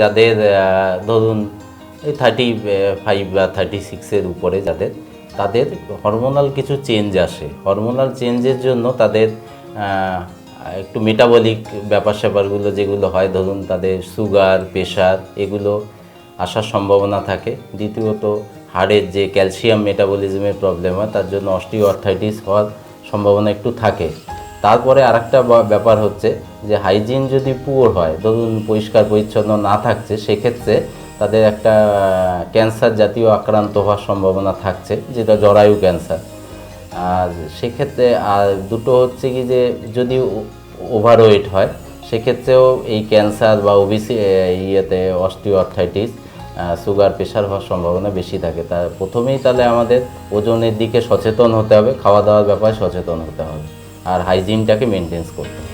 যাদের ধরুন thirty five বা থার্টি সিক্সের উপরে যাদের, তাদের হরমোনাল কিছু চেঞ্জ আসে। হরমোনাল চেঞ্জের জন্য তাদের একটু মেটাবলিক ব্যাপার স্যাপারগুলো যেগুলো হয়, ধরুন, তাদের সুগার প্রেশার এগুলো আসার সম্ভাবনা থাকে। দ্বিতীয়ত, হাড়ের যে ক্যালসিয়াম মেটাবলিজমের প্রবলেম হয়, তার জন্য অস্টিও আর্থাইটিস হওয়ার সম্ভাবনা একটু থাকে। তারপরে আরেকটা বা- ব্যাপার হচ্ছে যে হাইজিন যদি পুয়ার হয়, ধরুন পরিষ্কার, পরিচ্ছন্ন না থাকছে, সেক্ষেত্রে তাদের একটা ক্যান্সার জাতীয় আক্রান্ত হওয়ার সম্ভাবনা থাকছে, যেটা জরায়ু ক্যান্সার আর সেক্ষেত্রে, আর দুটো হচ্ছে কি যে যদি ওভারওয়েট হয়, সেক্ষেত্রেও এই ক্যান্সার বা ওবিসি ইয়েতে অস্টিও আর্থাইটিস সুগার প্রেশার হওয়ার সম্ভাবনা বেশি থাকে। তা প্রথমেই তাহলে আমাদের ওজনের দিকে সচেতন হতে হবে, খাওয়া দাওয়ার ব্যাপারে সচেতন হতে হবে। আর হাইজিনটাকে মেনটেন্স করতে